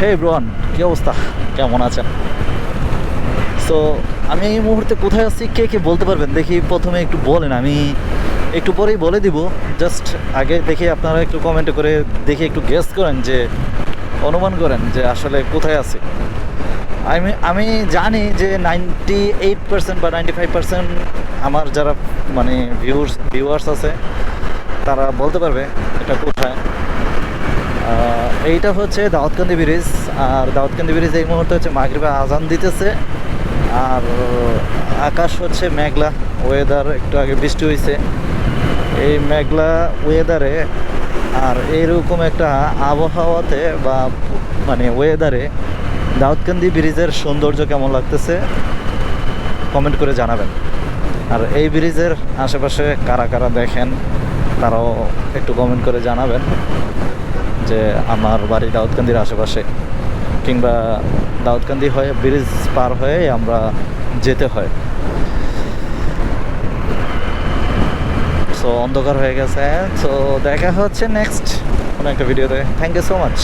হে ব্রোয়ান কি অবস্থা? কেমন আছেন? সো আমি এই মুহূর্তে কোথায় আছি? কে কে বলতে পারবেন? দেখি প্রথমে একটু বলেন। আমি একটু পরেই বলে দিব। জাস্ট আগে দেখে আপনারা একটু কমেন্ট করে দেখে একটু গেস করেন যে, অনুমান করেন যে আসলে কোথায় আছি। আমি আমি জানি যে নাইনটি এইট পার্সেন্ট বা নাইনটি ফাইভ পার্সেন্ট আমার যারা মানে ভিউর্স ভিউয়ার্স আছে, তারা বলতে পারবে এটা কোথায়। এইটা হচ্ছে দাউদকান্দি ব্রিজ, আর দাউদকান্দি ব্রিজ এই মুহূর্তে হচ্ছে মাগরিবে আজান দিতেছে। আর আকাশ হচ্ছে মেঘলা ওয়েদার একটু আগে বৃষ্টি হয়েছে এই মেঘলা ওয়েদারে আর এইরকম একটা আবহাওয়াতে বা মানে ওয়েদারে দাউদকান্দি ব্রিজের সৌন্দর্য কেমন লাগতেছে কমেন্ট করে জানাবেন। আর এই ব্রিজের আশেপাশে কারা কারা দেখেন, তারাও একটু কমেন্ট করে জানাবেন। যে আমার বাড়ি দাউদকান্দির আশেপাশে কিংবা দাউদকান্দি হয়ে ব্রিজ পার হয়ে আমরা যেতে হয়। সো অন্ধকার হয়ে গেছে। সো দেখা হচ্ছে নেক্সট কোনো একটা ভিডিওতে থ্যাংক ইউ সো মাচ